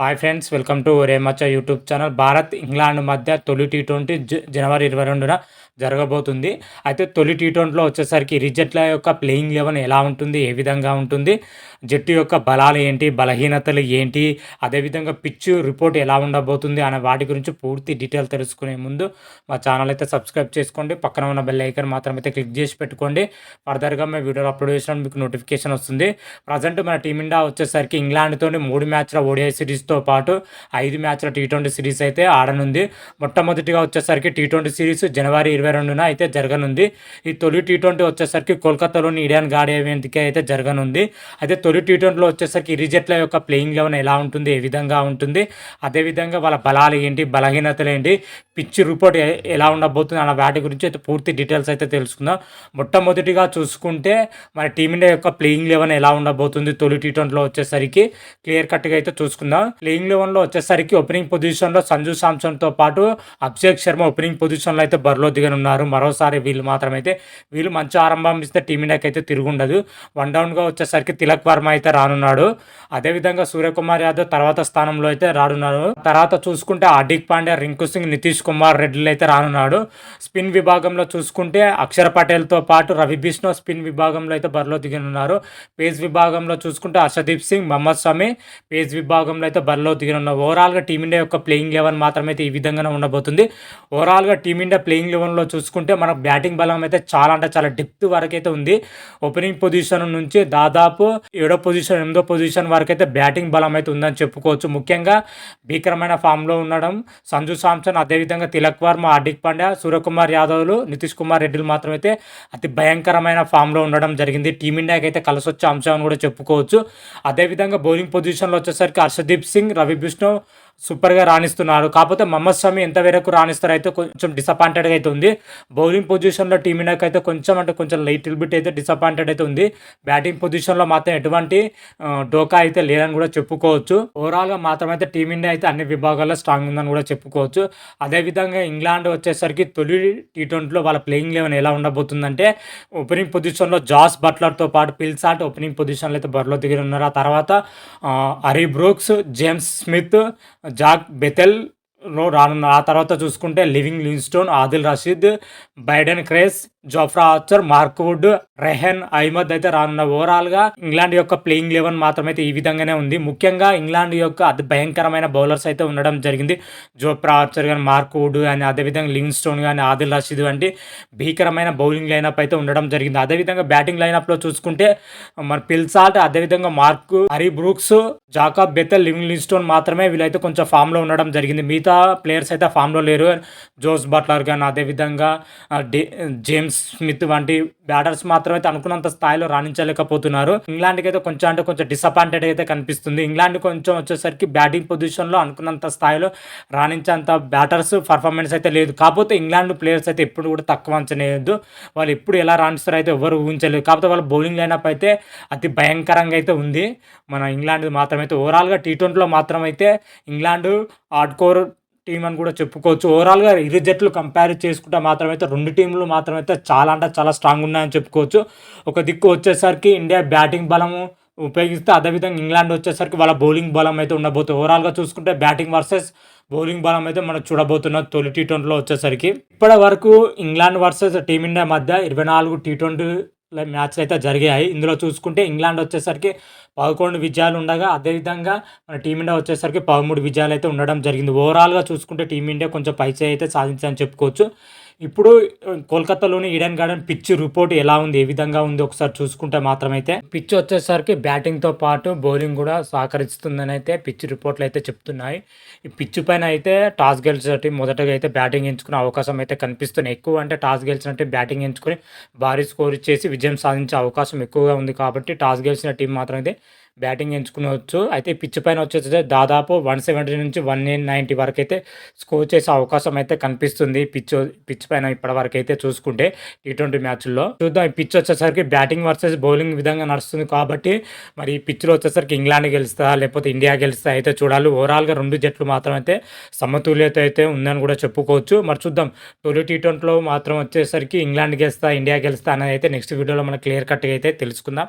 Hi friends welcome to రేమచ్చ YouTube channel Bharat England మధ్య తొలి టీ ట్వంటీ జనవరి ఇరవై రెండున జరగబోతుంది. అయితే తొలి టీ ట్వంటీలో వచ్చేసరికి ఇరు యొక్క ప్లేయింగ్ లెవెన్ ఎలా ఉంటుంది ఏ విధంగా ఉంటుంది జట్టు యొక్క బలాలు ఏంటి బలహీనతలు ఏంటి అదేవిధంగా పిచ్చు రిపోర్ట్ ఎలా ఉండబోతుంది అనే వాటి గురించి పూర్తి డీటెయిల్ తెలుసుకునే ముందు మా ఛానల్ అయితే సబ్స్క్రైబ్ చేసుకోండి. పక్కన ఉన్న బెల్ ఐకన్ మాత్రం అయితే క్లిక్ చేసి పెట్టుకోండి. ఫర్దర్గా మేము వీడియోలు అప్లోడ్ చేసినప్పుడు మీకు నోటిఫికేషన్ వస్తుంది. ప్రజెంట్ మన టీమిండియా వచ్చేసరికి ఇంగ్లాండ్తో మూడు మ్యాచ్ల ఓడిఐ సిరీస్తో పాటు ఐదు మ్యాచ్ల టీ ట్వంటీ సిరీస్ అయితే ఆడనుంది. మొట్టమొదటిగా వచ్చేసరికి టీ ట్వంటీ సిరీస్ జనవరి ఇరవై రెండున అయితే జరగనుంది. ఈ తొలి టీ ట్వంటీ వచ్చేసరికి కోల్కతాలోని ఇండియన్ గాడి వేదికే అయితే జరగనుంది. అయితే తొలి టీ ట్వంటీలో వచ్చేసరికి ఇరిజెట్ల యొక్క ప్లేయింగ్ లెవెన్ ఎలా ఉంటుంది ఏ విధంగా ఉంటుంది అదేవిధంగా వాళ్ళ బలాలు ఏంటి బలహీనతలు ఏంటి పిచ్ రిపోర్ట్ ఎలా ఉండబోతుంది అన్న వాటి గురించి అయితే పూర్తి డీటెయిల్స్ అయితే తెలుసుకుందాం. మొట్టమొదటిగా చూసుకుంటే మన టీమిండియా యొక్క ప్లేయింగ్ లెవెన్ ఎలా ఉండబోతుంది తొలి టీ ట్వంటీలో వచ్చేసరికి క్లియర్ కట్గా అయితే చూసుకుందాం. ప్లేయింగ్ లెవెన్లో వచ్చేసరికి ఓపెనింగ్ పొజిషన్లో సంజు సామ్సన్తో పాటు అభిషేక్ శర్మ ఓపెనింగ్ పొజిషన్లో అయితే బరిలో ఉన్నారు మరోసారి వీళ్ళు మాత్రమైతే వీళ్ళు మంచి ఆరంభం ఇస్తే టీమిండియాకి అయితే తిరుగుండదు. వన్ డౌన్గా వచ్చేసరికి తిలక్ వర్మ అయితే రానున్నాడు. అదేవిధంగా సూర్యకుమార్ యాదవ్ తర్వాత స్థానంలో అయితే రానున్నారు తర్వాత చూసుకుంటే హార్దిక్ పాండ్యా రింకు సింగ్ నితీష్ కుమార్ రెడ్డిలు అయితే రానున్నాడు. స్పిన్ విభాగంలో చూసుకుంటే అక్షర్ పటేల్తో పాటు రవి బిష్ణు స్పిన్ విభాగంలో అయితే బరిలో దిగనున్నారు. పేజ్ విభాగంలో చూసుకుంటే హర్షదీప్ సింగ్ మహమ్మద్ షమి పేజ్ విభాగంలో అయితే బరిలో దిగనున్నారు. ఓవరాల్గా టీమిండియా యొక్క ప్లేయింగ్ లెవెన్ మాత్రమైతే ఈ విధంగానే ఉండబోతుంది. ఓవరాల్గా టీమిండియా ప్లేయింగ్ లెవెన్లో చూసుకుంటే మన బ్యాటింగ్ బలం అయితే చాలా అంటే చాలా డెప్త్ వరకు అయితే ఉంది. ఓపెనింగ్ పొజిషన్ నుంచి దాదాపు ఏడో పొజిషన్ ఎనిమిదో పొజిషన్ వరకు అయితే బ్యాటింగ్ బలం అయితే ఉందని చెప్పుకోవచ్చు. ముఖ్యంగా భీకరమైన ఫామ్లో ఉండడం సంజు సామ్సన్ అదేవిధంగా తిలక్ వర్మ హార్దిక్ పాండ్యా సూర్యకుమార్ యాదవ్లు నితీష్ కుమార్ రెడ్డిలు మాత్రమైతే అతి భయంకరమైన ఫామ్లో ఉండడం జరిగింది. టీమిండియాకి అయితే కలిసి వచ్చే అంశం అని కూడా చెప్పుకోవచ్చు. అదేవిధంగా బౌలింగ్ పొజిషన్లో వచ్చేసరికి హర్షదీప్ సింగ్ రవి బిష్ణు సూపర్గా రాణిస్తున్నారు. కాకపోతే మహమ్మద్ షమి ఎంత వరకు రాణిస్తారు అయితే కొంచెం డిసప్పాయింటెడ్గా అయితే ఉంది. బౌలింగ్ పొజిషన్లో టీమిండియాకి అయితే కొంచెం అంటే కొంచెం లైట్ బిట్ అయితే డిసప్పాయింటెడ్ అయితే ఉంది. బ్యాటింగ్ పొజిషన్లో మాత్రం ఎటువంటి డోకా అయితే లేదని కూడా చెప్పుకోవచ్చు. ఓవరాల్గా మాత్రం అయితే టీమిండియా అయితే అన్ని విభాగాల్లో స్ట్రాంగ్ ఉందని కూడా చెప్పుకోవచ్చు. అదేవిధంగా ఇంగ్లాండ్ వచ్చేసరికి తొలి టీ ట్వంటీలో వాళ్ళ ప్లేయింగ్ లెవెన్ ఎలా ఉండబోతుందంటే ఓపెనింగ్ పొజిషన్లో జాస్ బట్లర్తో పాటు పిల్సాట్ ఓపెనింగ్ పొజిషన్లో అయితే బరిలో దిగిరి ఉన్నారు ఆ తర్వాత Harry Brooks James Smith Jack Bethell రానున్న ఆ తర్వాత చూసుకుంటే living Livingstone Adil Rashid Brydon Carse Jofra Archer Mark Wood Rehan Ahmed అయితే రానున్న ఓవరాల్గా ఇంగ్లాండ్ యొక్క ప్లేయింగ్ లెవెన్ మాత్రమైతే ఈ విధంగానే ఉంది. ముఖ్యంగా ఇంగ్లాండ్ యొక్క అతి భయంకరమైన బౌలర్స్ అయితే ఉండడం జరిగింది. జోఫ్రా ఆర్చర్ కానీ మార్క్వుడ్ కానీ అదేవిధంగా లింగ్ స్టోన్ కానీ ఆదిల్ రషీద్ వంటి భీకరమైన బౌలింగ్ లైనప్ అయితే ఉండడం జరిగింది. అదేవిధంగా బ్యాటింగ్ లైనప్లో చూసుకుంటే మన పిల్సాల్ట్ అదేవిధంగా Mark Harry Brooks Jacob Bethell Livingstone మాత్రమే వీళ్ళైతే కొంచెం ఫామ్లో ఉండడం జరిగింది. మిగతా ప్లేయర్స్ అయితే ఫామ్లో లేరు. జోస్ బట్లర్ కానీ అదేవిధంగా జేమ్స్ స్మిత్ వంటి బ్యాటర్స్ మాత్రం అయితే అనుకున్నంత స్థాయిలో రాణించలేకపోతున్నారు. ఇంగ్లాండ్కి అయితే కొంచెం అంటే కొంచెం డిసప్పాయింటెడ్ అయితే కనిపిస్తుంది. ఇంగ్లాండ్ కొంచెం వచ్చేసరికి బ్యాటింగ్ పొజిషన్లో అనుకున్నంత స్థాయిలో రాణించేంత బ్యాటర్స్ పర్ఫార్మెన్స్ అయితే లేదు. కాకపోతే ఇంగ్లాండ్ ప్లేయర్స్ అయితే ఎప్పుడు కూడా తక్కువ అంచనేయద్దు. వాళ్ళు ఎప్పుడు ఎలా రాణిస్తారో అయితే ఎవరు ఊహించలేదు కాకపోతే వాళ్ళ బౌలింగ్ లైనప్ అయితే అతి భయంకరంగా అయితే ఉంది. మన ఇంగ్లాండ్ మాత్రమైతే ఓవరాల్గా టీ ట్వంటీలో మాత్రమైతే ఇంగ్లాండ్ ఆడ్కోర్ టీం అని కూడా చెప్పుకోవచ్చు. ఓవరాల్గా ఇరు జట్లు కంపేర్ చేసుకుంటే మాత్రమైతే రెండు టీంలు మాత్రమైతే చాలా అంటే చాలా స్ట్రాంగ్ ఉన్నాయని చెప్పుకోవచ్చు. ఒక దిక్కు వచ్చేసరికి ఇండియా బ్యాటింగ్ బలము ఉపయోగిస్తే అదేవిధంగా ఇంగ్లాండ్ వచ్చేసరికి వాళ్ళ బౌలింగ్ బలం అయితే ఉండబోతుంది. ఓవరాల్గా చూసుకుంటే బ్యాటింగ్ వర్సెస్ బౌలింగ్ బలం అయితే మనం చూడబోతున్నాం తొలి టీ ట్వంటీలో వచ్చేసరికి. ఇప్పటి వరకు ఇంగ్లాండ్ వర్సెస్ టీమిండియా మధ్య ఇరవై నాలుగు టీ ట్వంటీ మ్యాచ్లు అయితే జరిగాయి. ఇందులో చూసుకుంటే ఇంగ్లాండ్ వచ్చేసరికి పదకొండు విజయాలు ఉండగా అదేవిధంగా మన టీమిండియా వచ్చేసరికి పదమూడు విజయాలు అయితే ఉండడం జరిగింది. ఓవరాల్గా చూసుకుంటే టీమిండియా కొంచెం పైచే అయితే సాధించాలని చెప్పుకోవచ్చు. ఇప్పుడు కోల్కతాలోని ఈడెన్ గార్డెన్ పిచ్ రిపోర్ట్ ఎలా ఉంది? ఏ విధంగా ఉంది? ఒకసారి చూసుకుంటే మాత్రమైతే పిచ్ వచ్చేసరికి బ్యాటింగ్తో పాటు బౌలింగ్ కూడా సహకరిస్తుందని అయితే పిచ్ రిపోర్ట్లు అయితే చెప్తున్నాయి. ఈ పిచ్ పైన అయితే టాస్ గెలిచిన టీం మొదటగా అయితే బ్యాటింగ్ ఎంచుకునే అవకాశం అయితే కనిపిస్తున్నాయి. ఎక్కువ అంటే టాస్ గెలిచిన టీం బ్యాటింగ్ ఎంచుకొని భారీ స్కోర్ ఇచ్చేసి విజయం సాధించే అవకాశం ఎక్కువగా ఉంది కాబట్టి టాస్ గెలిచిన టీం మాత్రం అయితే బ్యాటింగ్ ఎంచుకునవచ్చు. అయితే పిచ్ పైన వచ్చేసి దాదాపు వన్ సెవెంటీ నుంచి వన్ నైంటీ వరకు అయితే స్కోర్ చేసే అవకాశం అయితే కనిపిస్తుంది. పిచ్ పిచ్ పైన ఇప్పటి వరకు అయితే చూసుకుంటే టీ ట్వంటీ మ్యాచ్ల్లో చూద్దాం ఈ పిచ్ వచ్చేసరికి బ్యాటింగ్ వర్సెస్ బౌలింగ్ విధంగా నడుస్తుంది కాబట్టి మరి ఈ పిచ్లో వచ్చేసరికి ఇంగ్లాండ్ గెలుస్తా లేకపోతే ఇండియా గెలుస్తా అయితే చూడాలి. ఓవరాల్గా రెండు జట్లు మాత్రం అయితే సమతుల్యత అయితే ఉందని కూడా చెప్పుకోవచ్చు. మరి చూద్దాం తొలి టీ ట్వంటీలో మాత్రం వచ్చేసరికి ఇంగ్లాండ్ గెలుస్తా ఇండియా గెలుస్తా అనేది అయితే నెక్స్ట్ వీడియోలో మనం క్లియర్ కట్గా అయితే తెలుసుకుందాం.